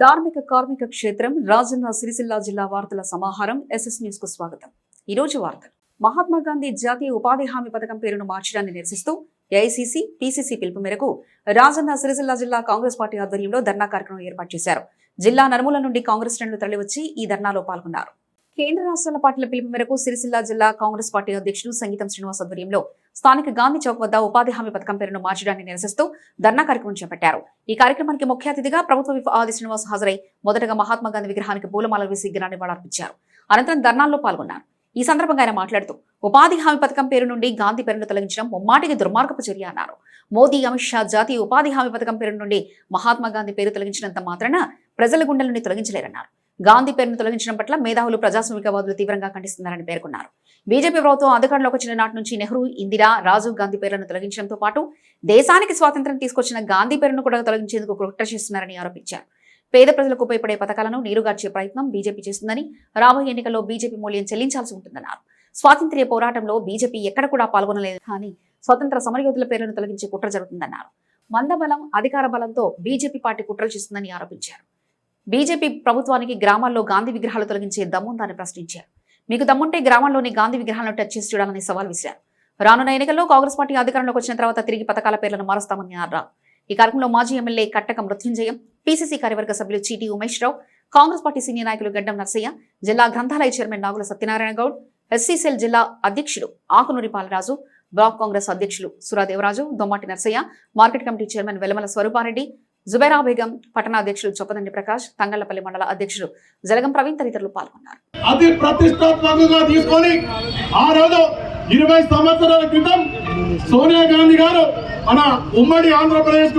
ధార్మిక కార్మిక క్షేత్రం రాజన్న సిరిసిల్ల జిల్లా వార్తల సమాహారం ఎస్ఎస్ న్యూస్కు స్వాగతం. ఈ రోజు వార్తలు. మహాత్మా గాంధీ జాతీయ ఉపాధి హామీ పథకం పేరును మార్చడాన్ని నిరసిస్తూ ఏఐసిసి పిసిసి పిలుపు మేరకు రాజన్న సిరిసిల్ల జిల్లా కాంగ్రెస్ పార్టీ ఆధ్వర్యంలో ధర్నా కార్యక్రమం ఏర్పాటు చేశారు. జిల్లా నలుమూల నుండి కాంగ్రెస్ శ్రేణులు తరలివచ్చి ఈ ధర్నాలో పాల్గొన్నారు. కేంద్ర రాష్ట్రాల పార్టీల పిలుపు మేరకు సిరిసిల్ల జిల్లా కాంగ్రెస్ పార్టీ అధ్యక్షుడు సంగీతం శ్రీనివాస్ ఆధ్వర్యంలో స్థానిక గాంధీ చౌక్ వద్ద ఉపాధి హామీ పథకం పేరును మార్చడాన్ని నిరసిస్తూ ధర్నా కార్యక్రమం చేపట్టారు. ఈ కార్యక్రమానికి ముఖ్య అతిథిగా ప్రభుత్వ విప్ ఆది శ్రీనివాస్ హాజరై మొదటగా మహాత్మా గాంధీ విగ్రహానికి పూలమాలలు వేసి గిరాన్ని నివాళులర్పించారు అనంతరం ధర్నాల్లో పాల్గొన్నారు. ఈ సందర్భంగా ఆయన మాట్లాడుతూ ఉపాధి హామీ పథకం పేరు నుండి గాంధీ పేరును తొలగించడం ముమ్మాటికి దుర్మార్గపు చర్య అన్నారు. మోదీ అమిత్ షా జాతీయ ఉపాధి హామీ పథకం పేరు నుండి మహాత్మా గాంధీ పేరు తొలగించినంత మాత్రాన ప్రజల గుండెల నుండి తొలగించలేరన్నారు. గాంధీ పేరును తొలగించడం పట్ల మేధావులు ప్రజాస్వామికవాదులు తీవ్రంగా ఖండిస్తున్నారని పేర్కొన్నారు. బీజేపీ ప్రభుత్వం అధికారంలోకి వచ్చిన నాటి నుంచి నెహ్రూ ఇందిరా రాజీవ్ గాంధీ పేర్లను తొలగించడంతో పాటు దేశానికి స్వాతంత్ర్యం తీసుకొచ్చిన గాంధీ పేరును కూడా తొలగించేందుకు కుట్ర చేస్తున్నారని ఆరోపించారు. పేద ప్రజలకు ఉపయోగపడే పథకాలను నీరుగార్చే ప్రయత్నం బీజేపీ చేస్తుందని రాబోయే ఎన్నికల్లో బీజేపీ మూల్యం చెల్లించాల్సి ఉంటుందన్నారు. స్వాతంత్ర్య పోరాటంలో బీజేపీ ఎక్కడ కూడా పాల్గొనలేదు కానీ స్వతంత్ర సమరయోధుల పేర్లను తొలగించే కుట్ర జరుగుతుందన్నారు. మందబలం అధికార బలంతో బీజేపీ పార్టీ కుట్రలు చేస్తుందని ఆరోపించారు. బీజేపీ ప్రభుత్వానికి గ్రామాల్లో గాంధీ విగ్రహాలు తొలగించే దమ్ముందని ప్రశ్నించారు. మీకు దమ్ముంటే గ్రామాల్లోని గాంధీ విగ్రహాలను టచ్ చేసి చూడాలని సవాల్ విసిరారు. రానున్న ఎన్నికల్లో కాంగ్రెస్ పార్టీ అధికారంలోకి వచ్చిన తర్వాత తిరిగి పథకాల పేర్లను మారుస్తామని అన్నారు. ఈ కార్యక్రమంలో మాజీ ఎమ్మెల్యే కట్టక మృత్యుంజయం పీసీసీ కార్యవర్గ సభ్యులు Cheeti Umesh Rao Congress party senior నాయకులు గడ్డం నర్సయ్య జిల్లా గ్రంథాలయ చైర్మన్ నాగుల సత్యనారాయణ గౌడ్ ఎస్సీసీఎల్ జిల్లా అధ్యక్షుడు ఆకునూరి పాలరాజు బ్లాక్ కాంగ్రెస్ అధ్యక్షులు Suradevaraju Dommati Narsaiah market committee chairman Velamala Swarupa Reddy Zubaira Begum పట్టణాధ్యక్షులు Choppadandi Prakash Thangallapalli మండల అధ్యక్షుడు జలగం ప్రవీణ్ తదితరులు పాల్గొన్నారు. అతి ప్రతిష్టాత్మకంగా తీసుకొని ఆ రోజు ఇరవై సంవత్సరాల క్రితం సోనియా గాంధీ గారు మన ఉమ్మడి ఆంధ్రప్రదేశ్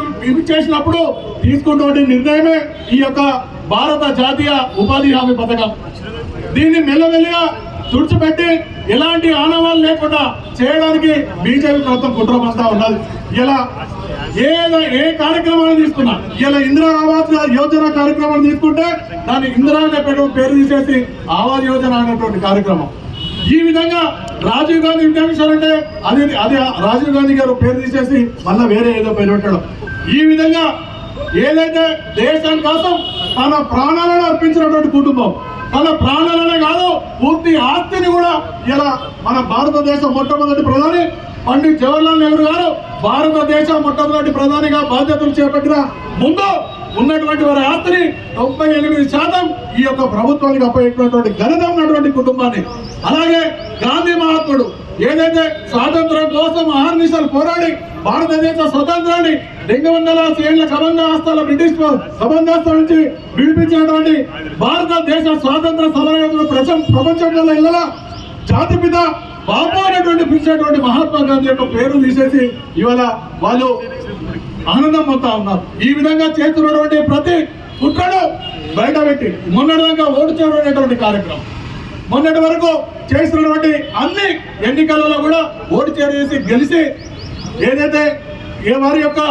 చేసినప్పుడు తీసుకున్నటువంటి నిర్ణయమే ఈ యొక్క భారత జాతీయ ఉపాధి హామీ పథకం. దీన్ని మెల్లమెల్లిగా తుడిచిపెట్టి ఎలాంటి ఆనవాళ్ళు లేకుండా చేయడానికి బీజేపీ ప్రభుత్వం కుట్రమంతా ఉన్నది. ఇలా ఏ ఏ కార్యక్రమాన్ని తీసుకున్నా ఇలా ఇందిరా ఆవాస్ యోజన కార్యక్రమాన్ని తీసుకుంటే దాన్ని ఇందిరా అనే పేరు పేరు తీసేసి ఆవాస్ యోజన అనేటువంటి కార్యక్రమం. ఈ విధంగా రాజీవ్ గాంధీ ఇంటర్నేషనల్ అంటే అది అది రాజీవ్ గాంధీ గారు పేరు తీసేసి మళ్ళీ వేరే ఏదో పేరు పెట్టడం. ఈ విధంగా ఏదైతే దేశం కోసం తన ప్రాణాలను అర్పించినటువంటి కుటుంబం తన ప్రాణాలనే కాదు పూర్తి ఆస్తిని కూడా ఇలా మన భారతదేశ మొట్టమొదటి ప్రధాని పండిత్ జవహర్లాల్ నెహ్రూ గారు భారతదేశ మొట్టమొదటి ప్రధానిగా బాధ్యతలు చేపట్టిన ముందు ఉన్నటువంటి వారి ఆస్తిని తొంభై ఎనిమిది శాతం ఈ యొక్క ప్రభుత్వానికి అప్పగినటువంటి ఘనత ఉన్నటువంటి కుటుంబాన్ని. అలాగే గాంధీ మహాత్ముడు ఏదైతే స్వాతంత్రం కోసం అహర్నిశలు పోరాడి భారతదేశ స్వతంత్రాన్ని రెండు వందల ఏళ్ళ కబంధ బ్రిటిష్ కబంధాస్తాల నుంచి విడిపించినటువంటి భారతదేశ స్వాతంత్ర సమరయోధులు ప్రపంచ ప్రపంచంలో ఇళ్ళ జాతిపిత బాబు అనేటువంటి పిలిచినటువంటి మహాత్మా గాంధీ యొక్క పేరు తీసేసి ఇవాళ వాళ్ళు ఆనందం పొందుతా ఉన్నారు. ఈ విధంగా చేస్తున్నటువంటి ప్రతి కుట్రను బయట పెట్టి మొన్నటిదాకా ఓటు చేరనేటువంటి కార్యక్రమం. మొన్నటి వరకు చేస్తున్నటువంటి అన్ని ఎన్నికలలో కూడా ఓటు చేరేసి గెలిచి ఏదైతే ఏ వారి యొక్క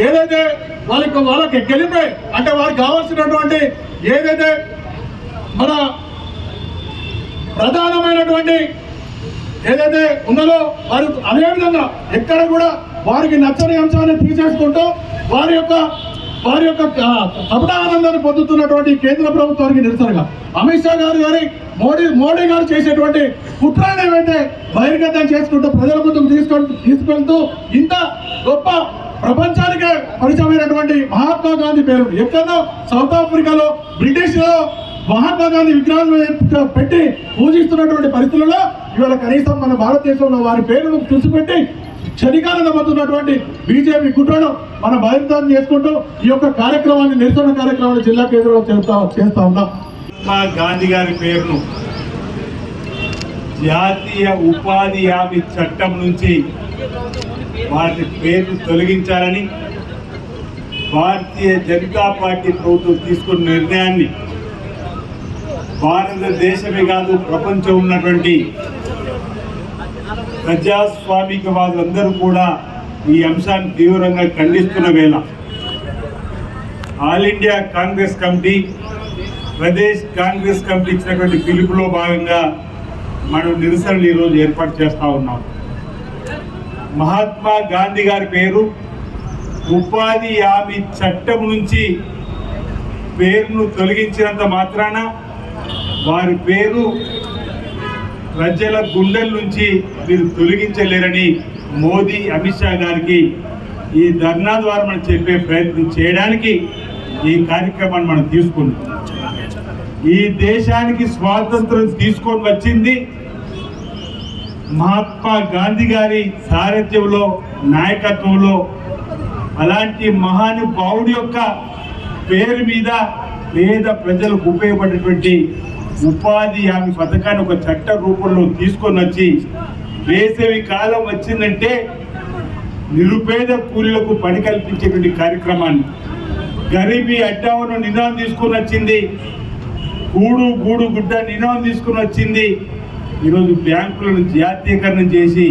ఏదైతే వాళ్ళకి వాళ్ళకి గెలిపే అంటే వారికి కావాల్సినటువంటి ఏదైతే మన ప్రధానమైనటువంటి ఏదైతే ఉన్నదో వారు అదేవిధంగా ఎక్కడ కూడా వారికి నచ్చని అంశాన్ని తీసేసుకుంటూ వారి యొక్క వారి యొక్క కపట ఆనందాన్ని పొందుతున్నటువంటి కేంద్ర ప్రభుత్వానికి నిరసనగా అమిత్ షా గారు గారి మోడీ మోడీ గారు చేసేటువంటి కుట్రాన్ని ఏవైతే బహిర్గతం చేసుకుంటూ ప్రజల ముందుకు తీసుకొని తీసుకెళ్తూ ఇంత గొప్ప ప్రపంచానికే పరిచయమైనటువంటి మహాత్మా గాంధీ పేరు. ఎక్కడో సౌత్ ఆఫ్రికాలో బ్రిటిష్ మహాత్మా గాంధీ విగ్రహాలు పెట్టి పూజిస్తున్నటువంటి పరిస్థితుల్లో ఇవాళ కనీసం మన భారతదేశంలో వారి పేరును చూసిపెట్టి క్షణికాలను పొందుతున్నటువంటి బీజేపీ కుట్రను మన బహిర్గతం చేసుకుంటూ ఈ యొక్క కార్యక్రమాన్ని నిరసన కార్యక్రమాన్ని జిల్లా కేంద్రంలో చేస్తా చేస్తా ఉన్నాం. మహాత్మా గాంధీ గారి పేరును జాతీయ ఉపాధి హామీ చట్టం నుంచి వారి పేర్లు తొలగించాలని భారతీయ జనతా పార్టీ ప్రభుత్వం తీసుకున్న నిర్ణయాన్ని భారతదేశమే కాదు ప్రపంచం ఉన్నటువంటి ప్రజాస్వామికవాదులందరూ కూడా ఈ అంశాన్ని తీవ్రంగా ఖండిస్తున్న వేళ all India Congress committee Pradesh Congress committee ఇచ్చినటువంటి పిలుపులో భాగంగా మనం నిరసనలు ఈరోజు ఏర్పాటు చేస్తూ ఉన్నాం. మహాత్మా గాంధీ గారి పేరు. ఉపాధి హామీ చట్టం నుంచి పేరును తొలగించినంత మాత్రాన వారి పేరు ప్రజల గుండెల నుంచి మీరు తొలగించలేరని మోదీ అమిత్ షా గారికి ఈ ధర్నా ద్వారా మనం చెప్పే ప్రయత్నం చేయడానికి ఈ కార్యక్రమాన్ని మనం తీసుకున్నాం. ఈ దేశానికి స్వాతంత్రం తీసుకొని వచ్చింది మహాత్మా గాంధీ గారి సారథ్యంలో నాయకత్వంలో అలాంటి మహానుభావుడి యొక్క పేరు మీద పేద ప్రజలకు ఉపయోగపడేటువంటి ఉపాధి హామీ పథకాన్ని ఒక చట్ట రూపంలో తీసుకొని వచ్చి వేసవి కాలం వచ్చిందంటే నిరుపేద కూలీలకు పని కల్పించేటువంటి కార్యక్రమాన్ని గరీబీ అడ్డావును నినాదం తీసుకొని వచ్చింది గూడు గూడు గుడ్డ నినాదం తీసుకుని వచ్చింది ఈరోజు బ్యాంకులను జాతీయకరణం చేసి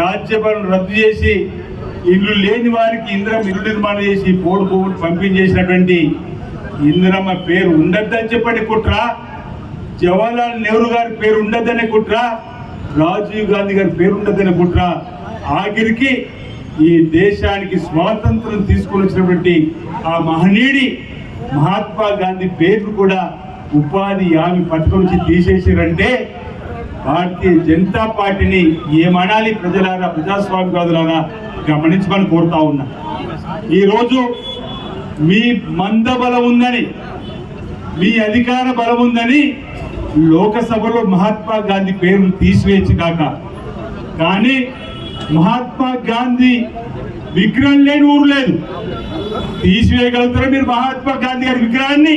రాజ్యపాలన రద్దు చేసి ఇల్లు లేని వారికి ఇందిరమ్మ ఇల్లు నిర్మాణం చేసి పోడు పోటు పంపించేసినటువంటి ఇందిరమ్మ పేరు ఉండద్దని చెప్పండి కుట్ర. జవహర్లాల్ నెహ్రూ గారి పేరు ఉండద్దనే కుట్ర. రాజీవ్ గాంధీ గారి పేరు ఉండద్దనే కుట్ర. ఆఖరికి ఈ దేశానికి స్వాతంత్రం తీసుకొని వచ్చినటువంటి ఆ మహనీయుడి మహాత్మా గాంధీ పేరు కూడా ఉపాధి హామీ పథకం నుంచి తీసేసారంటే భారతీయ జనతా పార్టీని ఏమనాలి ప్రజలారా ప్రజాస్వామ్యవాదులారా గమనించమని కోరుతా ఉన్నా. ఈరోజు మీ మంద బలం ఉందని మీ అధికార బలం ఉందని లోకసభలో మహాత్మా గాంధీ పేరును తీసివేయచ్చు కాక కానీ మహాత్మా గాంధీ విగ్రహం లేని ఊరు లేదు. తీసివేయగలుగుతారు మీరు మహాత్మా గాంధీ గారి విగ్రహాన్ని?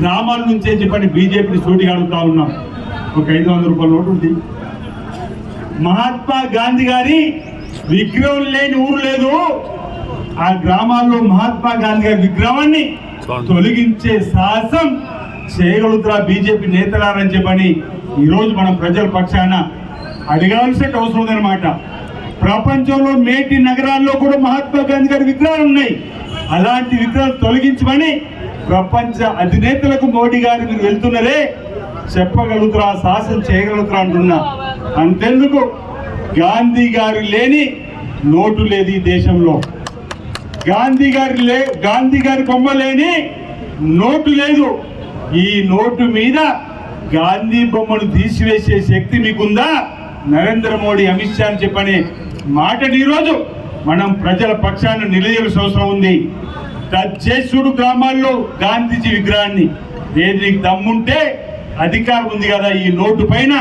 గ్రామాల నుంచే చెప్పండి బీజేపీని సూటిగా అడుగుతా ఉన్నాం. ఒక ఐదు వందల రూపాయల నోటు ఉంది. మహాత్మా గాంధీ గారి విగ్రహం లేని ఊరు లేదు. ఆ గ్రామాల్లో మహాత్మా గాంధీ గారి విగ్రహాన్ని తొలగించే సాహసం చేయగలుగుతారా బీజేపీ నేతలారని చెప్పని ఈరోజు మనం ప్రజల పక్షాన అడగాల్సిన అవసరం ఉందన్నమాట. ప్రపంచంలో మేటి నగరాల్లో కూడా మహాత్మా గాంధీ గారి విగ్రహాలు ఉన్నాయి. అలాంటి విగ్రహాలు తొలగించమని ప్రపంచ అధినేతలకు మోడీ గారు మీరు వెళ్తున్నారే చెప్పగలుగుతారా శాసనం చేయగలుగుతారా అంటున్నా. అంతెందుకు? గాంధీ గారు లేని నోటు లేదు ఈ దేశంలో. గాంధీ గారి లే గాంధీ గారి బొమ్మ లేని నోటు లేదు. ఈ నోటు మీద గాంధీ బొమ్మను తీసివేసే శక్తి మీకుందా? నరేంద్ర మోడీ అమిత్ షా అని చెప్పని మాటని ఈరోజు మనం ప్రజల పక్షాన్ని నిలదీయాల్సిన అవసరం ఉంది. చేస్తుడు గ్రామాల్లో గాంధీజీ విగ్రహాన్ని. ఏది నీకు దమ్ముంటే అధికారం ఉంది కదా ఈ నోటు పైన.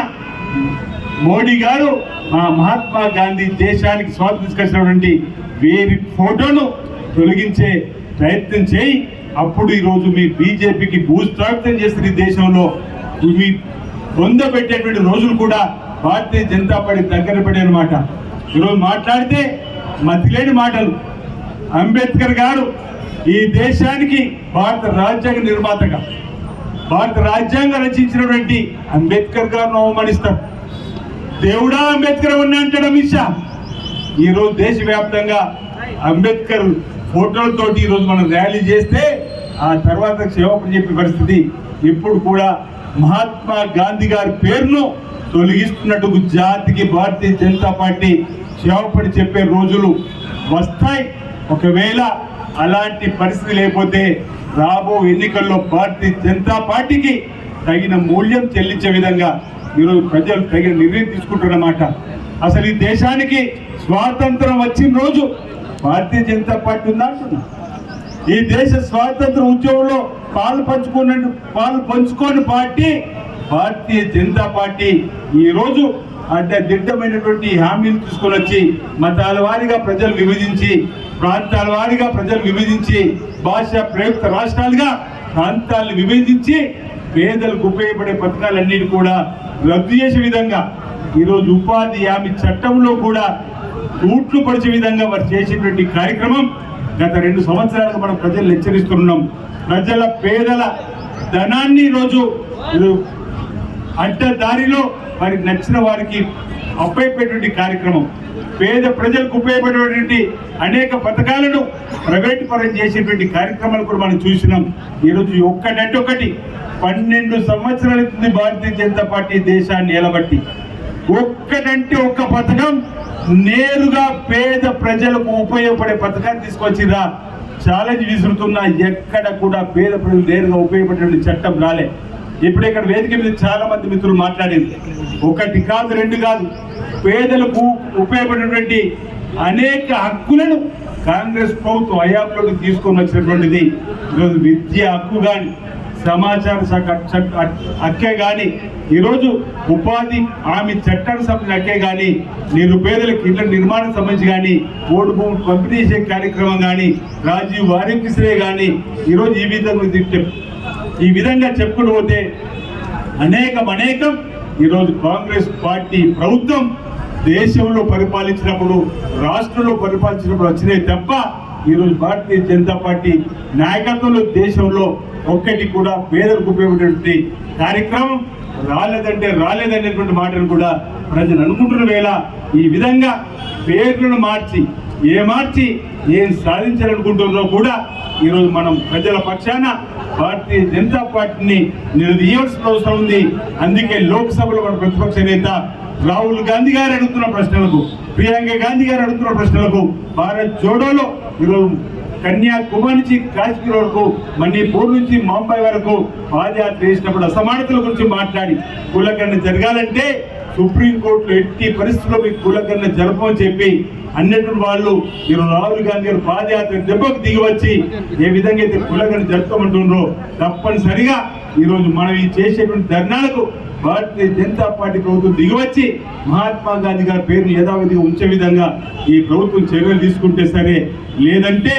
మోడీ గారు మా మహాత్మా గాంధీ దేశానికి స్వాతంత్రం తీసుకొచ్చినటువంటి వీరి ఫోటోను తొలగించే ప్రయత్నం చేయి. అప్పుడు ఈరోజు మీ బీజేపీకి భూస్థాపితం చేసిన ఈ దేశంలో మీ పొందబెట్టేటువంటి రోజులు కూడా భారతీయ జనతా పార్టీ దగ్గర పడేనమాట ఈరోజు మాట్లాడితే మతిలేని మాటలు. అంబేద్కర్ గారు ఈ దేశానికి భారత రాజ్యాంగ నిర్మాతగా భారత రాజ్యాంగం రచించినటువంటి అంబేద్కర్ గారిని అవమానిస్తారు దేవుడా అంబేద్కర్ ఉన్నా అంటాడు అమిత్ షా? ఈరోజు దేశవ్యాప్తంగా అంబేద్కర్ ఫోటోలతోటి ఈరోజు మనం ర్యాలీ చేస్తే ఆ తర్వాత క్షేమపడి చెప్పే పరిస్థితి ఇప్పుడు కూడా మహాత్మా గాంధీ గారి పేరును తొలగిస్తున్నట్టు జాతికి భారతీయ జనతా పార్టీ క్షేమపడి చెప్పే రోజులు వస్తాయి. ఒకవేళ అలాంటి పరిస్థితి లేకపోతే రాబో ఎన్నికల్లో భారతీయ జనతా పార్టీకి తగిన మూల్యం చెల్లించే విధంగా ఈరోజు ప్రజలు తగిన నిర్ణయం తీసుకుంటున్నమాట అసలు ఈ దేశానికి స్వాతంత్రం వచ్చిన రోజు భారతీయ జనతా పార్టీ ఉందా అంటున్నా? ఈ దేశ స్వాతంత్ర ఉద్యమంలో పాలు పంచుకున్న పాలు పంచుకోని పార్టీ భారతీయ జనతా పార్టీ ఈరోజు అంటే దిట్టమైనటువంటి హామీలు తీసుకొని వచ్చి మతాల వారీగా ప్రజలు విభజించి ప్రాంతాల వారీగా ప్రజలు విభజించి భాష ప్రయుక్త రాష్ట్రాలుగా ప్రాంతాలను విభజించి పేదలకు ఉపయోగపడే పథకాలన్నిటి కూడా రద్దు చేసే విధంగా ఈరోజు ఉపాధి హామీ చట్టంలో కూడా రూట్లు పరిచే విధంగా వారు చేసేటువంటి కార్యక్రమం గత రెండు సంవత్సరాలుగా మనం ప్రజలు హెచ్చరిస్తున్నాం. ప్రజల పేదల ధనాన్ని ఈరోజు అడ్డదారిలో వారికి నచ్చిన వారికి అప్పైపోయేటువంటి కార్యక్రమం. పేద ప్రజలకు ఉపయోగపడేటువంటి అనేక పథకాలను ప్రైవేట్ పరం చేసేటువంటి కార్యక్రమాలు కూడా మనం చూసినాం. ఈరోజు ఒక్కటంటే ఒకటి. పన్నెండు సంవత్సరాల క్రితం భారతీయ జనతా పార్టీ దేశాన్ని నిలబట్టి. ఒక్కటంటే ఒక్క పథకం నేరుగా పేద ప్రజలకు ఉపయోగపడే పథకాన్ని తీసుకొచ్చిరా. ఛాలెంజ్ విసురుతున్నా ఎక్కడ కూడా పేద ప్రజలు నేరుగా ఉపయోగపడేటువంటి చట్టం రాలే. ఇప్పుడు ఇక్కడ వేదిక మీద చాలా మంది మిత్రులు మాట్లాడింది. ఒకటి కాదు రెండు కాదు. పేదలకు ఉపయోగపడినటువంటి అనేక హక్కులను కాంగ్రెస్ ప్రభుత్వం హయాంలోకి తీసుకొని వచ్చినటువంటిది ఈరోజు విద్య హక్కు కానీ సమాచార శాఖ హక్కే కానీ ఈరోజు ఉపాధి హామీ చట్టానికి సంబంధించిన హక్కే కానీ నిరుపేదలకు ఇళ్ళ నిర్మాణం సంబంధించి కానీ ఓటు భూమి పంపిణీ చేసే కార్యక్రమం కానీ రాజీవ్ ఆరోగ్యశ్రీ కానీ ఈరోజు ఈ విధంగా ఈ విధంగా చెప్పుకుని పోతే అనేకం అనేకం. ఈరోజు కాంగ్రెస్ పార్టీ ప్రభుత్వం దేశంలో పరిపాలించినప్పుడు రాష్ట్రంలో పరిపాలించినప్పుడు వచ్చినాయి తప్ప ఈరోజు భారతీయ జనతా పార్టీ నాయకత్వంలో దేశంలో ఒక్కటి కూడా పేదలకు ఉపయోగపడేటువంటి కార్యక్రమం రాలేదంటే రాలేదనేటువంటి మాటలు కూడా ప్రజలు అనుకుంటున్న వేళ ఈ విధంగా పేర్లను మార్చి ఏమార్చి ఏం సాధించాలనుకుంటున్నారో కూడా ఈరోజు మనం ప్రజల పక్షాన భారతీయ జనతా పార్టీని నిలదీయవలసిన అవసరం ఉంది. అందుకే లోక్సభలో మన ప్రతిపక్ష నేత రాహుల్ గాంధీ గారు అడుగుతున్న ప్రశ్నలకు ప్రియాంక గాంధీ గారు అడుగుతున్న ప్రశ్నలకు భారత్ జోడోలో ఈరోజు కన్యాకుమారి నుంచి కాశ్మీర్ వరకు మణిపూర్ నుంచి ముంబై వరకు పాదయాత్ర చేసినప్పుడు అసమానతల గురించి మాట్లాడి కులకరణ జరగాలంటే సుప్రీంకోర్టులో ఎట్టి పరిస్థితుల్లో మీకు కులకరణ జరపమని చెప్పి అన్నటువంటి వాళ్ళు ఈరోజు రాహుల్ గాంధీ గారు పాదయాత్ర దెబ్బకు దిగివచ్చి ఏ విధంగా అయితే కులకరణ జరుపుకోమంటుండ్రో తప్పనిసరిగా ఈరోజు మనం ఈ చేసేటువంటి ధర్నాలకు భారతీయ జనతా పార్టీ ప్రభుత్వం దిగివచ్చి మహాత్మా గాంధీ గారి పేరును యథావిధిగా ఉంచే విధంగా ఈ ప్రభుత్వం చర్యలు తీసుకుంటే సరే. లేదంటే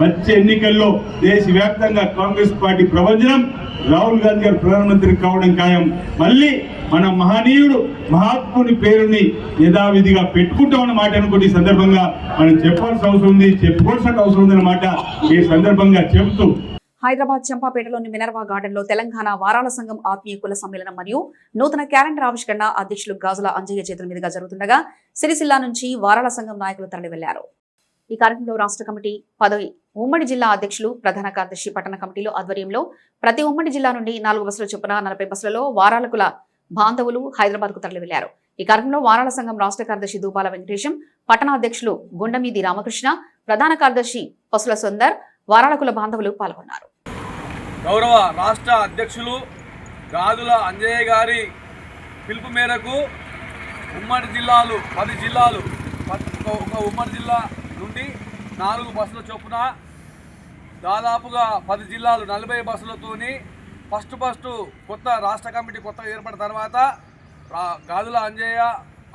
వచ్చే ఎన్నికల్లో దేశవ్యాప్తంగా కాంగ్రెస్ పార్టీ ప్రవచనం రాహుల్ గాంధీ గారు ప్రధానమంత్రి కావడం ఖాయం. మళ్ళీ మన మహనీయుడు మహాత్ముని పేరుని యథావిధిగా పెట్టుకుంటామన్న మాట అనుకుంటే ఈ సందర్భంగా మనం చెప్పాల్సిన అవసరం ఉంది చెప్పుకోవాల్సిన అవసరం ఉంది అన్నమాట ఈ సందర్భంగా చెబుతూ హైదరాబాద్ చంపాపేటలోని మినర్వా గార్డెన్లో తెలంగాణ వారాల సంఘం ఆత్మీయ కుల సమ్మేళనం మరియు నూతన క్యాలెండర్ ఆవిష్కరణ అధ్యక్షులు గాజుల అంజయ్య చేతుల మీదుగా జరుగుతుండగా సిరిసిల్ల నుంచి వారాల సంఘం నాయకులు తరలి వెళ్ళారు ఈ కార్యక్రమంలో రాష్ట్ర కమిటీ పదవి ఉమ్మడి జిల్లా అధ్యక్షులు ప్రధాన కార్యదర్శి పట్టణ కమిటీలో ఆధ్వర్యంలో ప్రతి ఉమ్మడి జిల్లా నుండి నాలుగు బస్సుల చొప్పున నలభై బస్సులలో వారాలకుల బాంధవులు హైదరాబాద్కు తరలి వెళ్ళారు ఈ కార్యక్రమంలో వారాల సంఘం రాష్ట్ర కార్యదర్శి దూపాల వెంకటేశం పట్టణ అధ్యక్షులు గుండమీది రామకృష్ణ ప్రధాన కార్యదర్శి పసుల సుందర్ వారాలకుల బాంధవులు పాల్గొన్నారు. గౌరవ రాష్ట్ర అధ్యక్షులు గాదుల అంజయ్య గారి పిలుపు మేరకు ఉమ్మడి జిల్లాలు పది జిల్లాలు ఒక ఉమ్మడి జిల్లా నుండి నాలుగు బస్సుల చొప్పున దాదాపుగా పది జిల్లాలు నలభై బస్సులతోని ఫస్ట్ ఫస్ట్ కొత్త రాష్ట్ర కమిటీ కొత్తగా ఏర్పడిన తర్వాత గాదుల అంజయ్య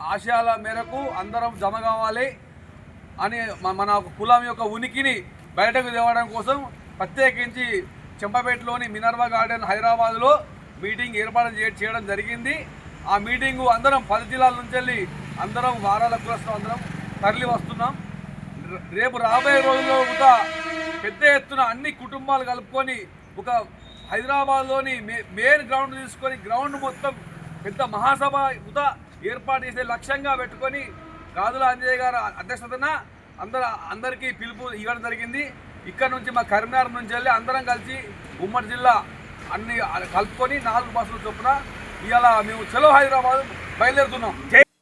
ఆశయాల మేరకు అందరం జమ కావాలి అని మన కులం యొక్క ఉనికిని బయటకు తేవడం కోసం ప్రత్యేకించి చెంపపేటలోని మినర్వా గార్డెన్ హైదరాబాద్లో మీటింగ్ ఏర్పాటు చేయడం జరిగింది. ఆ మీటింగు అందరం పది జిల్లాల నుంచి వెళ్ళి అందరం వారాల కులస్తులు అందరం తరలి వస్తున్నాం రేపు రాబోయే రోజుల్లో కూడా పెద్ద ఎత్తున అన్ని కుటుంబాలు కలుపుకొని ఒక హైదరాబాద్లోని మెయిన్ గ్రౌండ్ తీసుకొని గ్రౌండ్ మొత్తం పెద్ద మహాసభ ఉత ఏర్పాటు చేసే లక్ష్యంగా పెట్టుకొని గాజుల అంజయ్య గారు అధ్యక్షతన అందరు అందరికీ పిలుపు ఇవ్వడం జరిగింది. ఇక్కడ నుంచి మా కరీంనగర్ నుంచి వెళ్ళి అందరం కలిసి ఉమ్మడి జిల్లా అన్ని కలుపుకొని నాలుగు బస్సులు చొప్పున ఇవాళ మేము చలో హైదరాబాద్ బయలుదేరుతున్నాం.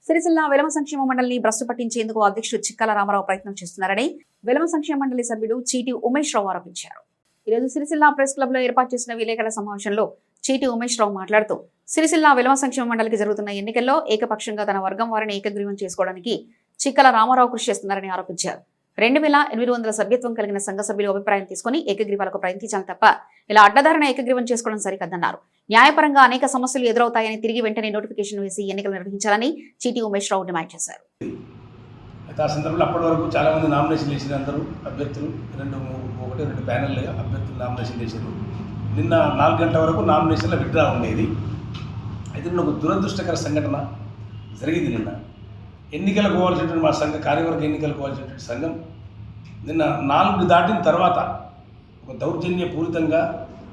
సిరిసిల్ల వెలమ సంక్షేమ మండలిని భ్రష్టు పట్టించేందుకు అధ్యక్షుడు చిక్కల రామారావు ప్రయత్నం చేస్తున్నారని వెలమ సంక్షేమ మండలి సభ్యుడు చీటి ఉమేష్ రావు ఆరోపించారు. ఈరోజు సిరిసిల్ల ప్రెస్ క్లబ్లో ఏర్పాటు చేసిన విలేకరుల సమావేశంలో చీటి ఉమేష్ రావు మాట్లాడుతూ సిరిసిల్ల వెలమ సంక్షేమ మండలికి జరుగుతున్న ఎన్నికల్లో ఏకపక్షంగా తన వర్గం వారిని ఏకగ్రీవం చేసుకోవడానికి చిక్కల రామారావు కృషి చేస్తున్నారని ఆరోపించారు. రెండు వేల ఎనిమిది వందల సభ్యత్వం కలిగిన సంఘ సభ్యులు అభిప్రాయం తీసుకుని ఏకగ్రీవాలకు ప్రయత్నించాలి తప్ప ఇలా అడ్డధారణ ఏకగ్రీవం చేసుకోవడం సరికద్దన్నారు న్యాయపరంగా అనేక సమస్యలు ఎదురవుతాయని తిరిగి వెంటనే నోటిఫికేషన్ వేసి ఎన్నికలు నిర్వహించాలని చీటీ ఉమేష్ రావు డిమాండ్ చేశారు. అయితే ఆ సందర్భంలో అప్పటి వరకు చాలామంది నామినేషన్ చేసిన అందరూ అభ్యర్థులు రెండు ఒకటి రెండు ప్యానెల్లుగా అభ్యర్థులు నామినేషన్ చేశారు నిన్న నాలుగు గంటల వరకు నామినేషన్ల విడ్డ్రా ఉండేది. అయితే ఒక దురదృష్టకర సంఘటన జరిగింది నిన్న. ఎన్నికలకు పోవాల్సినటువంటి మా సంఘ కార్యవర్గ ఎన్నికలకు పోవాల్సినటువంటి సంఘం నిన్న నాలుగు దాటిన తర్వాత ఒక దౌర్జన్యపూరితంగా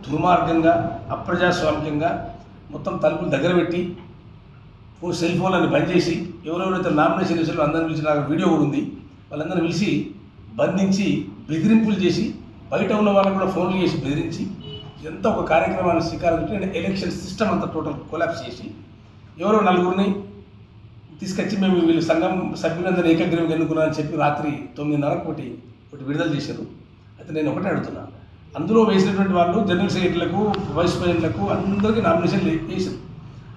దుర్మార్గంగా అప్రజాస్వామ్యంగా మొత్తం తలుపులు దగ్గర పెట్టి ఫోన్ సెల్ ఫోన్లను బంద్ చేసి ఎవరెవరైతే నామినేషన్ చేసారో అందరిని పిలిచి నాకు వీడియో కూడా ఉంది. వాళ్ళందరిని పిలిచి బంధించి బెదిరింపులు చేసి బయట ఉన్న వాళ్ళని కూడా ఫోన్లు చేసి బెదిరించి ఎంత ఒక కార్యక్రమాన్ని శ్రీకారం నేను ఎలక్షన్ సిస్టమ్ అంతా టోటల్ కొలాప్స్ చేసి ఎవరో నలుగురిని తీసుకొచ్చి మేము వీళ్ళు సంఘం సభ్యులందరూ ఏకగ్రీవం ఎన్నుకున్నారని చెప్పి రాత్రి తొమ్మిదిన్నరకు ఒకటి ఒకటి విడుదల చేశారు. అయితే నేను ఒకటే అడుగుతున్నా. అందులో వేసినటువంటి వాళ్ళు జనరల్ సెక్రటరీలకు వైస్ ప్రెసిడెంట్లకు అందరికీ నామినేషన్ వేశారు.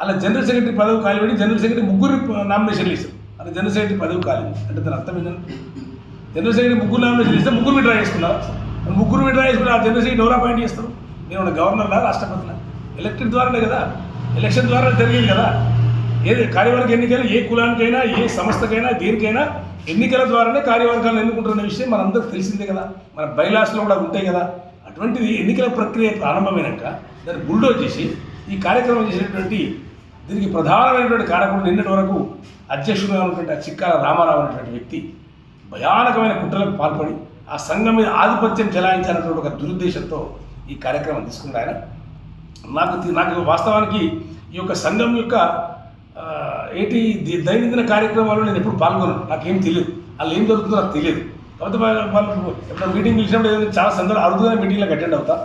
అలా జనరల్ సెక్రటరీ పదవి ఖాళీ పెట్టి జనరల్ సెక్రటరీ ముగ్గురు నామినేషన్లు వేశారు. అలా జనరల్ సెక్రటరీ పదవి ఖాళీ అంటే దాని అర్థం ఏంటంటే జనరల్ సెక్రటరీ ముగ్గురు నామినేషన్ ఇస్తే ముగ్గురు విడ్రా చేసుకున్నారు? ముగ్గురు విడ్రా చేసుకుని ఆ జనరల్ సెక్రటరీ ఎవరు అపాయింట్ చేస్తారు? నేను గవర్నర్లా రాష్ట్రపతిలా? ఎలక్టెడ్ ద్వారానే కదా? ఎలక్షన్ ద్వారా జరిగింది కదా? ఏది కార్యవర్గ ఎన్నికలు ఏ కులానికైనా ఏ సంస్థకైనా దేనికైనా ఎన్నికల ద్వారానే కార్యవర్గాలు ఎన్నుకుంటున్న విషయం మనందరికీ తెలిసిందే కదా. మన బైలాస్లో కూడా ఉంటాయి కదా. అటువంటిది ఎన్నికల ప్రక్రియ ప్రారంభమైనాక దాన్ని బుల్డోజ్ చేసి ఈ కార్యక్రమం చేసినటువంటి దీనికి ప్రధానమైనటువంటి కారకుడు నిన్నటి వరకు అధ్యక్షుడుగా ఉన్నటువంటి ఆ చిక్కాల రామారావు అనేటువంటి వ్యక్తి భయానకమైన కుట్రలకు పాల్పడి ఆ సంఘం మీద ఆధిపత్యం చెలాయించాలన్నటువంటి ఒక దురుద్దేశంతో ఈ కార్యక్రమం తీసుకున్నాడు ఆయన. నాకు నాకు వాస్తవానికి ఈ యొక్క సంఘం యొక్క ఏంటి దైనందిన కార్యక్రమాల్లో నేను ఎప్పుడు పాల్గొను నాకేం తెలియదు. వాళ్ళు ఏం జరుగుతుందో నాకు తెలియదు. కాబట్టి వాళ్ళు ఎప్పుడు మీటింగ్ పిలిచినప్పుడు ఏదైనా చాలా సందర్భం అరుదుగా మీటింగ్లకు అటెండ్ అవుతా.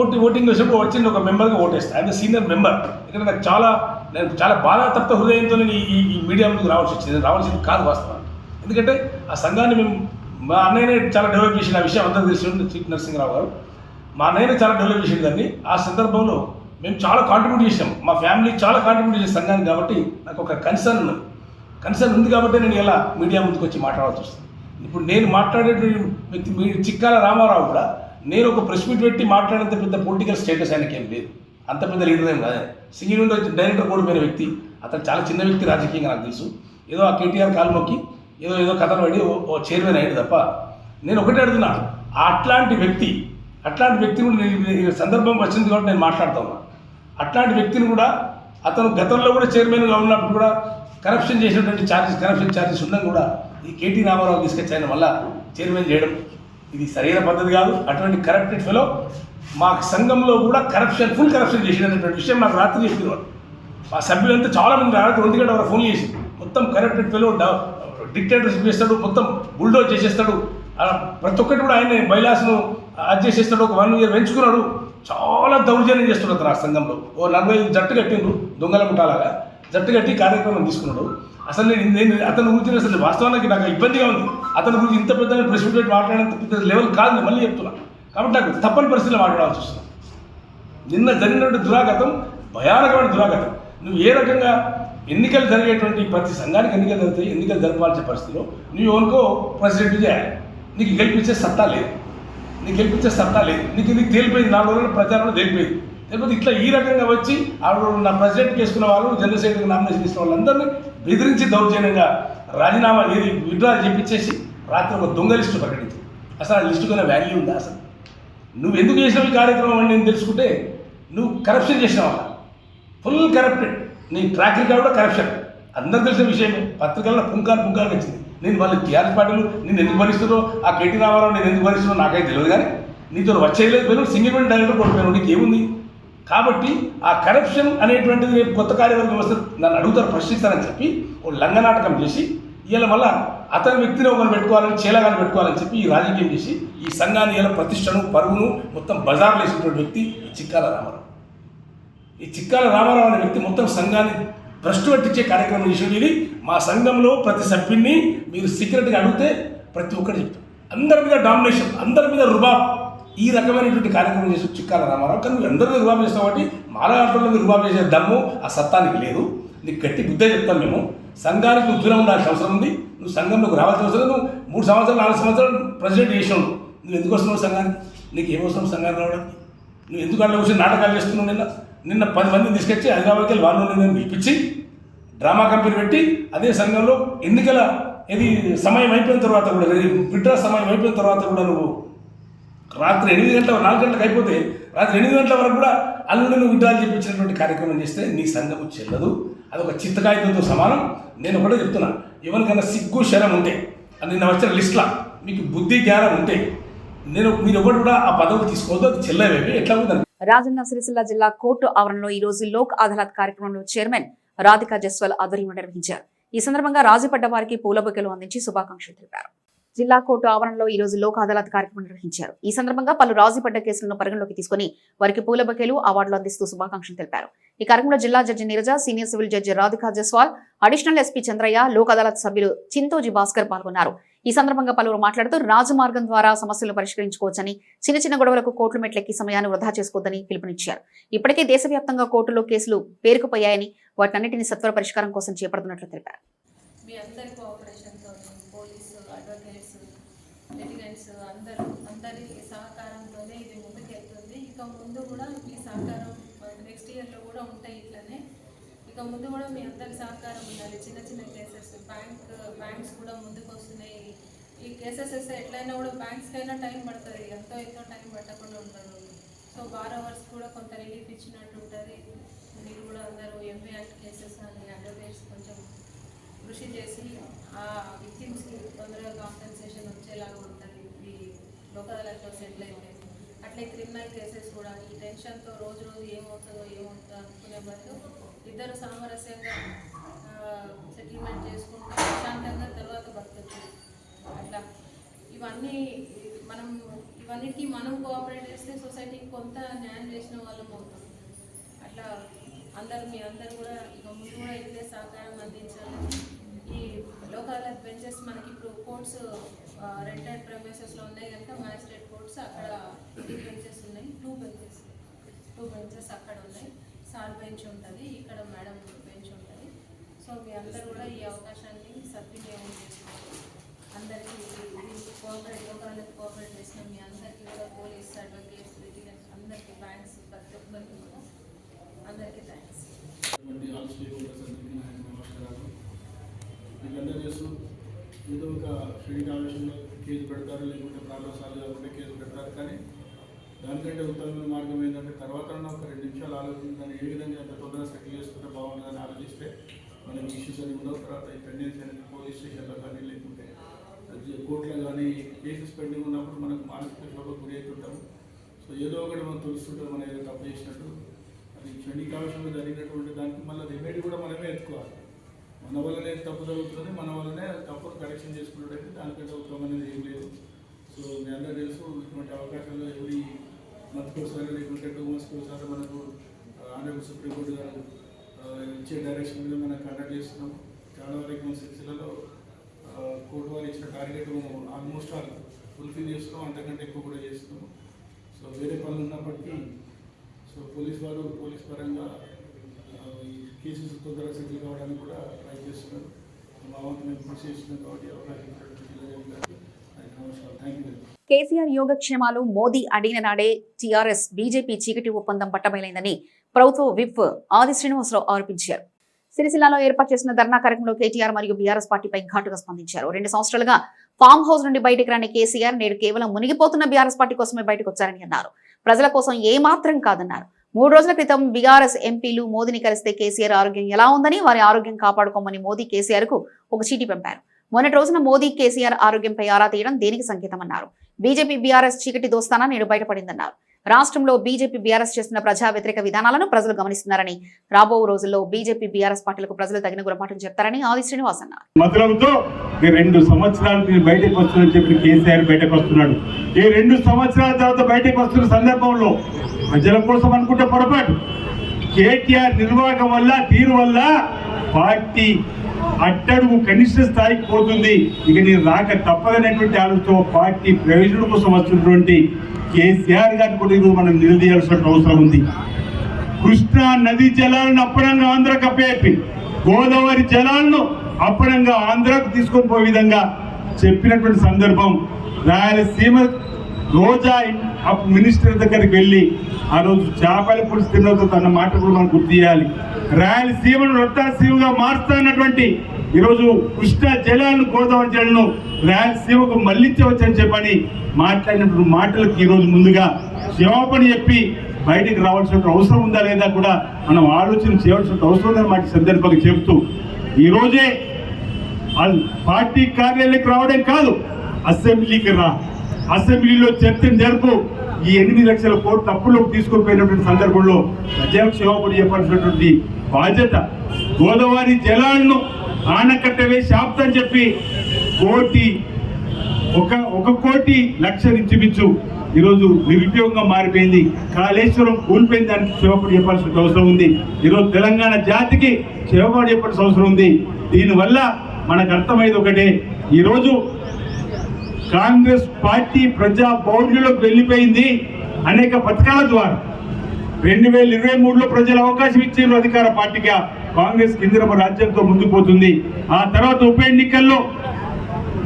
ఓటు ఓటింగ్ వచ్చినప్పుడు వచ్చింది ఒక మెంబర్గా ఓటేస్తాను ఆయన సీనియర్ మెంబర్. ఇక్కడ నాకు చాలా నేను చాలా బాధాతప్త హృదయంతో నేను ఈ ఈ మీడియా ముందుకు రావాల్సి వచ్చింది. రావాల్సింది కాదు వాస్తవానికి. ఎందుకంటే ఆ సంఘాన్ని మేము మా అన్నయ్యనే చాలా డెవలప్ చేసిన ఆ విషయం అందరూ తెలిసి ఉంది చిక్ నరసింహరావు గారు. మా అన్నయ్యనే చాలా డెవలప్ చేసింది దాన్ని. ఆ సందర్భంలో మేము చాలా కాంట్రిబ్యూట్ చేసాం మా ఫ్యామిలీ చాలా కాంట్రిబ్యూట్ చేసే సంఘానికి కాబట్టి నాకు ఒక కన్సర్న్ కన్సర్న్ ఉంది కాబట్టి నేను ఇలా మీడియా ముందుకు వచ్చి మాట్లాడాల్సి వస్తుంది. ఇప్పుడు నేను మాట్లాడే వ్యక్తి మీ చిక్కాల రామారావు కూడా నేను ఒక ప్రెస్ మీట్ పెట్టి మాట్లాడేంత పెద్ద పొలిటికల్ స్టేటస్ ఆయనకి ఏం లేదు. అంత పెద్ద లీడర్ ఏం కాదు. సింగిల్ విండో డైరెక్టర్ కూడిపోయిన వ్యక్తి అతను చాలా చిన్న వ్యక్తి రాజకీయంగా నాకు తెలుసు. ఏదో ఆ కేటీఆర్ కాలు నొక్కి ఏదో ఏదో కథలు పడి ఓ- చైర్మన్ అయ్యాడు తప్ప నేను ఒకటే అడుగుతున్నాను ఆ అట్లాంటి వ్యక్తి అట్లాంటి వ్యక్తి సందర్భం వచ్చింది కాబట్టి నేను మాట్లాడతాను అట్లాంటి వ్యక్తిని కూడా అతను గతంలో కూడా చైర్మన్గా ఉన్నప్పుడు కూడా కరప్షన్ చేసినటువంటి ఛార్జెస్ కరప్షన్ ఛార్జెస్ ఉండడం కూడా ఈ కేటీ రామారావు తీసుకొచ్చి ఆయన వల్ల చైర్మన్ చేయడం ఇది సరైన పద్ధతి కాదు. అటువంటి కరప్టెడ్ ఫెలో మా సంఘంలో కూడా కరప్షన్ ఫుల్ కరప్షన్ చేసినటువంటి విషయం మాకు రాత్రి చెప్పినారు. మా సభ్యులంతా చాలా మంది రాత్రి ఒంటి గంట వరకు ఫోన్ చేసి మొత్తం కరప్టెడ్ ఫెలో డిక్టేటర్షిప్ చేస్తాడు మొత్తం బుల్డోజ్ చేసేస్తాడు. అలా ప్రతి ఒక్కటి కూడా ఆయన బైలాస్ను అది చేసేస్తాడు ఒక వన్ ఇయర్ పెంచుకున్నాడు. చాలా దౌర్జన్యం చేస్తున్నారు ఆ సంఘంలో. ఓ నలభై ఐదు జట్టు కట్టిండ్రు దొంగల ముఠాలాగా. జట్టు కట్టి కార్యక్రమం తీసుకున్నాడు. అసలు నేను నేను అతని గురించి అసలు వాస్తవానికి నాకు ఇబ్బందిగా ఉంది. అతని గురించి ఇంత పెద్ద ప్రెస్ మీట్ మాట్లాడేంత పెద్ద లెవెల్ కాదు మళ్ళీ చెప్తున్నా. కాబట్టి నాకు తప్పని పరిస్థితిలో మాట్లాడాల్సి వస్తుంది. నిన్న జరిగినటువంటి దురాగతం భయానకమైన దురాగతం నువ్వు ఏ రకంగా ఎన్నికలు జరిగేటువంటి ప్రతి సంఘానికి ఎన్నికలు జరుగుతాయి ఎన్నికలు జరపాల్సిన పరిస్థితిలో నువ్వు ఎవరికో ప్రెసిడెంట్ చేయాలి. నీకు గెలిపించే సత్తా లేదు. నీకు గెలిపించే సత్తా లేదు. నీకు ఇది తేలిపోయింది నాలుగు రోజుల ప్రచారంలో తేలిపోయింది. లేకపోతే ఇట్లా ఈ రకంగా వచ్చి ఆవిడ నా ప్రెసిడెంట్ చేసుకున్న వాళ్ళు జనరల్ సెక్రటరీ నామినేషన్ ఇచ్చిన వాళ్ళందరినీ బెదిరించి దౌర్జన్యంగా రాజీనామా ఏది విడ్రా చెప్పించేసి రాత్రి ఒక దొంగ లిస్టు ప్రకటించి అసలు ఆ లిస్టుకున్న వాల్యూ ఉందా అసలు? నువ్వు ఎందుకు చేసినావు ఈ కార్యక్రమం అని నేను తెలుసుకుంటే నువ్వు కరప్షన్ చేసినావా ఫుల్ కరప్టెడ్ నీ ట్రాక్ రికార్డ్ కూడా కరప్షన్ అందరు తెలిసిన విషయమే. పత్రికల్లో పుంకాలు పుంకాలు వచ్చింది. నేను వాళ్ళు టీఆర్ఎస్ పార్టీలు నేను ఎందుకు భరిస్తున్నారో ఆ కేటీ రామారావు నేను ఎందుకు భరిస్తున్నారో నాకైతే తెలియదు కానీ నీతో వచ్చేయలేదు పోయినా సింగిల్ విండో డైరెక్టర్ కొట్టుకున్నావు నీకు ఏముంది? కాబట్టి ఆ కరప్షన్ అనేటువంటిది రేపు కొత్త కార్యవర్గ వ్యవస్థ నన్ను అడుగుతారు ప్రశ్నిస్తారని చెప్పి ఓ లంగనాటకం చేసి ఇలా మళ్ళా అతని వ్యక్తిని ఒకరు పెట్టుకోవాలని చీలగాని పెట్టుకోవాలని చెప్పి ఈ రాజకీయం చేసి ఈ సంఘాన్ని ఇలా ప్రతిష్టను పరుగును మొత్తం బజార్లో వేసినటువంటి వ్యక్తి ఈ చిక్కాల రామారావు. ఈ చిక్కాల రామారావు అనే వ్యక్తి మొత్తం సంఘాన్ని ట్రస్ట్ పట్టించే కార్యక్రమం విషయం ఇది. మా సంఘంలో ప్రతి సభ్యుడిని మీరు సీక్రెట్గా అడిగితే ప్రతి ఒక్కటి చెప్తారు అందరి మీద డామినేషన్ అందరి మీద రుబాబ్. ఈ రకమైనటువంటి కార్యక్రమం చేసి చిక్కాల రామారావు. కానీ నువ్వు అందరినీ రుబాబ్ చేస్తాం కాబట్టి మాలగాటంలో మీరు రుబాబ్ చేసే దమ్ము ఆ సత్తానికి లేదు. నీకు గట్టి బుద్ధే చెప్తాం మేము. సంఘానికి నువ్వు దూరం ఉండాల్సిన అవసరం ఉంది. నువ్వు సంఘంలోకి రావాల్సిన అవసరం నువ్వు మూడు సంవత్సరాలు నాలుగు సంవత్సరాలు ప్రెసిడెంట్ చేసినావు. నువ్వు ఎందుకు వస్తున్నావు సంఘానికి? నీకు ఏమవసరం సంఘానికి రావడానికి? నువ్వు ఎందుకు అట్లా కూర్చొని నాటకాలు చేస్తున్నావు నిన్న? నిన్న పది మందిని తీసుకొచ్చి హైదరాబాద్కి వెళ్ళి వాళ్ళు నేను పిలిపించి డ్రామా కంపెనీ పెట్టి అదే సంఘంలో ఎన్నికల ఇది సమయం అయిపోయిన తర్వాత కూడా విడ్రా సమయం అయిపోయిన తర్వాత కూడా నువ్వు రాత్రి ఎనిమిది గంటల నాలుగు గంటలకు అయిపోతే రాత్రి ఎనిమిది గంటల వరకు కూడా అల్లుడు నువ్వు విడ్రాలు చెప్పించినటువంటి కార్యక్రమం చేస్తే నీ సంఘము చెల్లదు. అది ఒక చిత్తకాగితంతో సమానం. నేను ఒకటే చెప్తున్నా ఎవరికైనా సిగ్గు శరం ఉంటే అది నిన్న వచ్చిన లిస్ట్లో మీకు బుద్ధి జ్ఞానం ఉంటే నేను మీరు ఒకటి కూడా ఆ పదవులు తీసుకోవద్దు అది చెల్లవేవి ఎట్లా ఉందని రాజన్న సిరిసిల్ల జిల్లా కోర్టు ఆవరణలో ఈ రోజు లోక్ అదాలత్ కార్యక్రమంలో చైర్మన్ రాధికా జస్వాల్ ఆధ్వర్యంలో నిర్వహించారు. ఈ సందర్భంగా రాజీపడ్డ వారికి పూల బొకేలు అందించి శుభాకాంక్షలు తెలిపారు. జిల్లా కోర్టు ఆవరణలో ఈ రోజు లోక్ అదాలత్ కార్యక్రమం నిర్వహించారు. ఈ సందర్భంగా పలు రాజీపడ్డ కేసులను పరిగణలోకి తీసుకుని వారికి పూలబకేలు అవార్డులు అందిస్తూ శుభాకాంక్షలు తెలిపారు. ఈ కార్యక్రమంలో జిల్లా judge Neeraja senior civil judge Radhika Jaswal additional SP Chandraiah Lok Adalat సభ్యులు చింతోజీ భాస్కర్ పాల్గొన్నారు. ఈ సందర్భంగా పలువురు మాట్లాడుతూ రాజమార్గం ద్వారా సమస్యలు పరిష్కరించుకోవచ్చని చిన్న చిన్న గొడవలకు కోర్టులు మెట్లెక్కి సమయాన్ని వృధా చేసుకోవద్దని పిలుపునిచ్చారు. ఇప్పటికే దేశవ్యాప్తంగా కోర్టులో కేసులు పేరుకుపోయాయని వాటన్నిటిని సత్వర పరిష్కారం కోసం చేపడుతున్నట్లు తెలిపారు. అందరి సహకారంతోనే ఇది ముందుకెళ్తుంది. ఇక ముందు కూడా మీ సహకారం నెక్స్ట్ ఇయర్లో కూడా ఉంటాయి ఇట్లనే ఇక ముందు కూడా మీ అందరి సహకారం ఉండాలి. చిన్న చిన్న కేసెస్ బ్యాంక్ బ్యాంక్స్ కూడా ముందుకు వస్తున్నాయి. ఈ కేసెస్ వస్తే ఎట్లయినా కూడా బ్యాంక్స్కి అయినా టైం పడుతుంది. ఎంతో ఎంతో టైం పట్టకుండా ఉంటారు సో బార్ అవర్స్ కూడా కొంత రిలీఫ్ ఇచ్చినట్టు ఉంటుంది. మీరు కూడా అందరూ ఎంపీ యాక్ట్ కేసెస్ అని అడ్వకేట్స్ కొంచెం కృషి చేసి ఆ విక్టిమ్స్కి తొందరగా కాంపెన్సేషన్ వచ్చేలాగా ఉంటుంది. ఈ లోకదాలతో సెటిల్ అయితే. అట్లే క్రిమినల్ కేసెస్ కూడా ఈ టెన్షన్తో రోజు రోజు ఏమవుతుందో ఏమవుతుందో అనుకునే బదులు ఇద్దరు సామరస్యంగా సెటిల్మెంట్ చేసుకుంటూ ప్రశాంతంగా తర్వాత బతకచ్చు. అట్లా. ఇవన్నీ మనం ఇవన్నిటికీ మనం కోఆపరేట్ చేస్తే సొసైటీకి కొంత న్యాయం చేసిన వాళ్ళం అవుతాం. అట్లా అందరు మీ అందరు కూడా ఇక ముందు కూడా ఇదే సహకారం అందించాలి. ఈ లోకల్ బెంచెస్ మనకి ఇప్పుడు కోర్ట్స్ రెంటెడ్ ప్రమేసెస్లో ఉన్నాయి కనుక మ్యాజిస్ట్రేట్ కోర్ట్స్ అక్కడ త్రీ బెంచెస్ ఉన్నాయి. టూ బెంచెస్ టూ బెంచెస్ అక్కడ ఉన్నాయి. సార్ బెంచ్ ఉంటుంది ఇక్కడ మేడం బెంచ్ ఉంటుంది. సో మీ అందరూ కూడా ఈ అవకాశాన్ని సద్వినియోగం చేసుకోవాలి అందరికీ దీనికి కోఆపరేట్ లోకాలకు కోఆపరేట్ చేసిన మీ అందరికీ కూడా పోలీస్ అడ్వకేట్స్ లిటిగెంట్స్ అందరికీ థ్యాంక్స్ ప్రతి ఒక్కరికి కూడా. అందరికీ థ్యాంక్స్ వంటి ఆల్ ఏదో ఒక షెడి కావేశంలో కేసు పెడతారు లేకుంటే ప్రాబ్లమ్ లేకుంటే కేసు పెడతారు కానీ దానికంటే ఉత్తమమైన మార్గం ఏంటంటే తర్వాత ఒక రెండు నిమిషాలు ఆలోచించాలని ఏ విధంగా ఎంత తొందరగా సెటిల్ చేసుకుంటే బాగుంటుందని ఆలోచిస్తే మనకి ఇష్యూస్ అని ఉండవు తర్వాత ఈ పెండెన్స్ అనేది పోలీస్ స్టేషన్లో కానీ లేకుంటే కోర్టులో కానీ కేసెస్ పెండింగ్ ఉన్నప్పుడు మనకు మానసిక క్షోభకు గురి అవుతుంటాము. సో ఏదో ఒకటి మనం తెలుస్తుంటే మనం ఏదో తప్పు చేసినట్టు. అది క్షణిక జరిగినటువంటి దానికి మళ్ళీ రెమెడీ కూడా మనమే ఎత్తుకోవాలి. మన వల్లనే తప్పు జరుగుతుంది మన వల్లనే తప్పును కరెక్షన్ చేసుకున్నట్టయితే దానికంటే ఉత్తమం అనేది ఏం లేదు. సో మీ అందరూ తెలుసు ఇటువంటి అవకాశాలు ఎవరి మధ్యకోసారి లేకుంటే టూ మంత్స్కి ఒకసారి మనకు ఆనరబుల్ సుప్రీంకోర్టు గారు ఇచ్చే డైరెక్షన్ మీద మనం కండక్ట్ చేస్తున్నాం. చాలా వరకు మన సిరిసిల్లలో కోర్టు వారు ఇచ్చిన టార్గెట్ ఆల్మోస్ట్ ఆల్ ఫుల్ఫిల్ చేస్తున్నాం అంతకంటే ఎక్కువ కూడా చేస్తున్నాం. సో వేరే పనులు ఉన్నప్పటికీ సో పోలీస్ వారు పోలీస్ పరంగా ఈ కేసెస్ తొందరగా సెటిల్ కావడానికి కూడా ట్రై చేస్తున్నారు మా వంతు మేము కృషి చేస్తున్నాం కాబట్టి అవకాశం ఇచ్చినటువంటి జిల్లా గారికి ఆయనకు నమస్కారం thank you very much KCR యోగక్షేమాలు మోదీ అడిగిన నాడే టీఆర్ఎస్ బీజేపీ చీకటి ఒప్పందం పట్టబయలైందని ప్రభుత్వ విప్ ఆది శ్రీనివాసరావు ఆరోపించారు. సిరిసిల్లాలో ఏర్పాటు చేసిన ధర్నా కార్యక్రమంలో కేటీఆర్ మరియు బీఆర్ఎస్ పార్టీపై ఘాటుగా స్పందించారు. రెండు సంవత్సరాలుగా ఫామ్ హౌస్ నుండి బయటకు రాని కేసీఆర్ నేడు కేవలం మునిగిపోతున్న బీఆర్ఎస్ పార్టీ కోసమే బయటకు వచ్చారని అన్నారు. ప్రజల కోసం ఏమాత్రం కాదన్నారు. మూడు రోజుల క్రితం బీఆర్ఎస్ ఎంపీలు మోదీని కలిస్తే కేసీఆర్ ఆరోగ్యం ఎలా ఉందని వారి ఆరోగ్యం కాపాడుకోమని మోదీ కేసీఆర్కు ఒక చీటీ పంపారు. మొన్నటి రోజున మోదీ కేసీఆర్ ఆరోగ్యంపై ఆరా తీయడం దేనికి సంకేతమన్నారు? బీజేపీ బీఆర్ఎస్ చీకటి దోస్తానా నేడు బయటపడిందన్నారు. రాష్ట్రంలో బీజేపీ బీఆర్ఎస్ చేస్తున్న ప్రజా వ్యతిరేక విధానాలను ప్రజలు గమనిస్తున్నారని రాబో రోజుల్లో బీజేపీ బీఆర్ఎస్ పార్టీలకు ప్రజలు తగిన గురపాఠం చెప్తారని ఆది శ్రీనివాస్ అన్నారు. మతలంతో రెండు సంవత్సరాలు మీరు బయటకు వస్తుందని చెప్పి కేసీఆర్ బయటకు వస్తున్నాడు. ఈ రెండు సంవత్సరాల తర్వాత బయటకు వస్తున్న సందర్భంలో ప్రజల కోసం అనుకుంటే పొరపాటు. కేటీఆర్ నిర్వాహకం వల్ల తీరు వల్ల పార్టీ అట్టడుగు కనిష్ట స్థాయికి పోతుంది. ఇక నేను రాక తప్పదనేటువంటి ఆలోచన పార్టీ ప్రయోజనం కోసం వస్తున్నటువంటి కేసీఆర్ గారిని కూడా ఈరోజు మనం నిలదీయాల్సిన అవసరం ఉంది. కృష్ణా నది జలాలను అప్పనంగా ఆంధ్రకు అప్పేపి గోదావరి జలాలను అప్పనంగా ఆంధ్రకు తీసుకొని పోయే విధంగా చెప్పినటువంటి సందర్భం రాయలసీమ రోజా అప్పుడు మినిస్టర్ దగ్గరికి వెళ్ళి ఆ రోజు చేపల పులుసు తిన్నతో తన మాట కూడా మనం గుర్తు చేయాలి. రాయలసీమను రొట్టాసీమగా మారుస్తున్నటువంటి ఈరోజు కృష్ణా జలాలను గోదావరి జలను రాయలసీమకు మళ్ళించవచ్చని చెప్పని మాట్లాడినటువంటి మాటలకు ఈరోజు ముందుగా క్షమాపణ చెప్పి బయటికి రావాల్సిన అవసరం ఉందా లేదా కూడా మనం ఆలోచన చేయవలసిన అవసరం ఉందని మాట సందర్భంగా చెబుతూ ఈరోజే పార్టీ కార్యాలయానికి రావడం కాదు అసెంబ్లీకి రా. అసెంబ్లీలో చర్చను జరుపు ఈ ఎనిమిది లక్షల కోట్లు అప్పులోకి తీసుకుపోయినటువంటి సందర్భంలో ప్రజలకు క్షమాపణ చెప్పాల్సినటువంటి బాధ్యత గోదావరి జలాలను ఆనకట్టవే శాప్తం చెప్పి కోటి ఒక ఒక కోటి లక్ష ఇంచుమించు ఈరోజు నిరుద్యోగంగా మారిపోయింది. కాళేశ్వరం కూలిపోయిన దానికి క్షేమపడి చెప్పాల్సిన అవసరం ఉంది. ఈరోజు తెలంగాణ జాతికి క్షేమపడి చెప్పాల్సిన అవసరం ఉంది. దీనివల్ల మనకు అర్థమైంది ఒకటే ఈరోజు కాంగ్రెస్ పార్టీ ప్రజా పౌరులకు వెళ్ళిపోయింది అనేక పథకాల ద్వారా. రెండు వేల ఇరవై మూడులో ప్రజలు అవకాశం ఇచ్చారు అధికార పార్టీగా కాంగ్రెస్ కేంద్ర రాజ్యంతో ముందుకు పోతుంది. ఆ తర్వాత ఉప ఎన్నికల్లో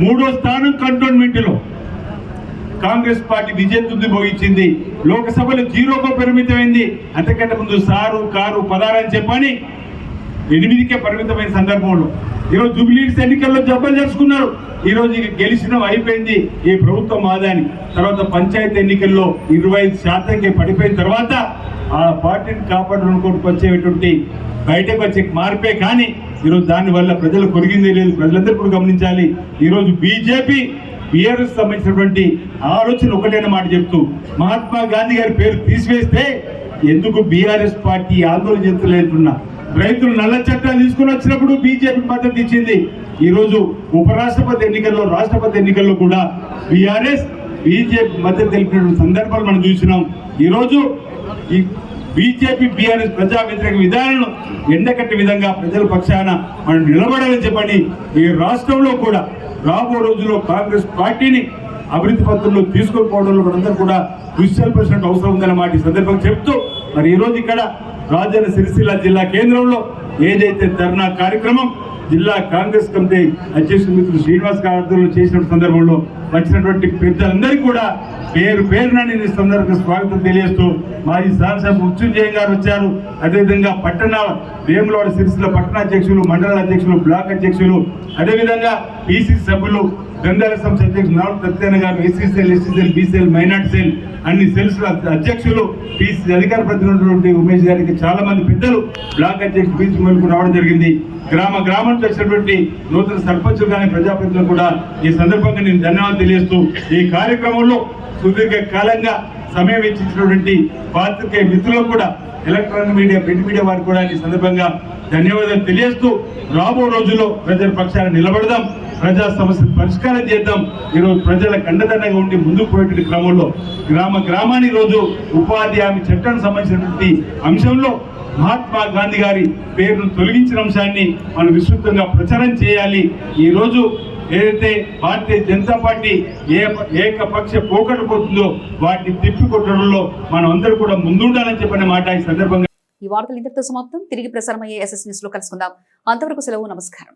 మూడో స్థానం కంటోన్మెంట్లో కాంగ్రెస్ పార్టీ విజయతుంది భోగించింది. లోకసభలో జీరోకో పరిమితమైంది అంతకంటే ముందు సారు కారు పదారని చెప్పని ఎనిమిదికే పరిమితమైన సందర్భంలో. ఈరోజు జూబ్లీస్ ఎన్నికల్లో జబ్బలు చేసుకున్నారు ఈరోజు ఇక గెలిచిన అయిపోయింది ఈ ప్రభుత్వం ఆదాని. తర్వాత పంచాయతీ ఎన్నికల్లో ఇరవై ఐదు శాతంకి పడిపోయిన తర్వాత ఆ పార్టీని కాపాడడానికి వచ్చేటువంటి బయటకు వచ్చే మార్పే కానీ ఈరోజు దానివల్ల ప్రజలు కొరిగిందే లేదు. ప్రజలందరూ కూడా గమనించాలి. ఈరోజు బీజేపీ బీఆర్ఎస్ సంబంధించినటువంటి ఆలోచన ఒకటైన మాట చెప్తూ మహాత్మా గాంధీ గారి పేరు తీసివేస్తే ఎందుకు బీఆర్ఎస్ పార్టీ ఆందోళన చేస్తలేదున్నా రైతులు నల్ల చట్టాలు తీసుకుని వచ్చినప్పుడు బీజేపీ మద్దతు ఇచ్చింది. ఈరోజు ఉపరాష్ట్రపతి ఎన్నికల్లో రాష్ట్రపతి ఎన్నికల్లో కూడా బీఆర్ఎస్ బీజేపీ మద్దతు తెలిపిన సందర్భాలు మనం చూసినాం. ఈరోజు ఈ బీజేపీ బీఆర్ఎస్ ప్రజా వ్యతిరేక విధానాలను ఎండకట్టే విధంగా ప్రజల పక్షాన మనం నిలబడాలని చెప్పని ఈ రాష్ట్రంలో కూడా రాబో రోజుల్లో కాంగ్రెస్ పార్టీని అభివృద్ధి పత్రంలో తీసుకొని పోవడంలో మనందరూ కూడా కృషి చేయాల్సిన అవసరం ఉందన్న మాట ఈ సందర్భంగా చెప్తూ మరి ఈరోజు ఇక్కడ రాజన్న సిరిసిల్ల జిల్లా కేంద్రంలో ఏదైతే ధర్నా కార్యక్రమం జిల్లా కాంగ్రెస్ కమిటీ అధ్యక్షుడు మిత్రులు శ్రీనివాస్ గారు ఆధ్వర్యంలో చేసిన సందర్భంలో వచ్చినటువంటి పెద్దలందరికీ కూడా పేరు పేరున నేను సందర్భంగా స్వాగతం తెలియజేస్తూ మాజీ శాసనసభ మృత్యుంజయ గారు వచ్చారు. అదేవిధంగా పట్టణ వేములవాడ సిరిసిల్ల పట్టణ అధ్యక్షులు మండల అధ్యక్షులు బ్లాక్ అధ్యక్షులు అదేవిధంగా పీసీసీ సభ్యులు గంధాల సంస్థ అధ్యక్షులు నాలుగు Satyanarayana garu SCCL SCCL BCL minority cell అన్ని సెల్స్ అధ్యక్షులు పీసీ అధికార ప్రతినిధి ఉమేష్ గారికి చాలా మంది పెద్దలు బ్లాక్ అధ్యక్షులు పీసీ మేరకు రావడం జరిగింది. గ్రామ గ్రామం నుంచి వచ్చినటువంటి నూతన సర్పంచులు కానీ ప్రజాప్రతినిధులు కూడా ఈ సందర్భంగా నేను ధన్యవాదాలు తెలియజేస్తూ ఈ కార్యక్రమంలో సుదీర్ఘ కాలంగా సమయం ఇచ్చినటువంటి పాత్రికేయ మిత్రులకు కూడా ఎలక్ట్రానిక్ మీడియా ప్రింట్ మీడియా వారికి కూడా ఈ సందర్భంగా ధన్యవాదాలు తెలియజేస్తూ రాబో రోజుల్లో ప్రజల పక్షాన్ని నిలబడదాం. ప్రజా సమస్యలు పరిష్కారం చేద్దాం. ఈరోజు ప్రజలకు అండదండగా ఉండి ముందుకు పోయేటువంటి క్రమంలో గ్రామ గ్రామాన్ని రోజు ఉపాధి హామీ చట్టానికి సంబంధించినటువంటి అంశంలో మహాత్మా గాంధీ గారి పేరును తొలగించిన అంశాన్ని మనం విస్తృతంగా ప్రచారం చేయాలి. ఈ రోజు ఏదైతే భారతీయ జనతా పార్టీ ఏ ఏకపక్ష పోకడ పోతుందో వాటిని తిప్పికొట్టడంలో మనం అందరూ కూడా ముందుండాలని చెప్పిన మాట ఈ సందర్భంగా ఈ వార్తలు ఇంతటితో సమాప్తం. తిరిగి ప్రసారమయ్యే ఎస్ఎస్ న్యూస్లో కలుసుకుందాం. అంతవరకు సెలవు నమస్కారం.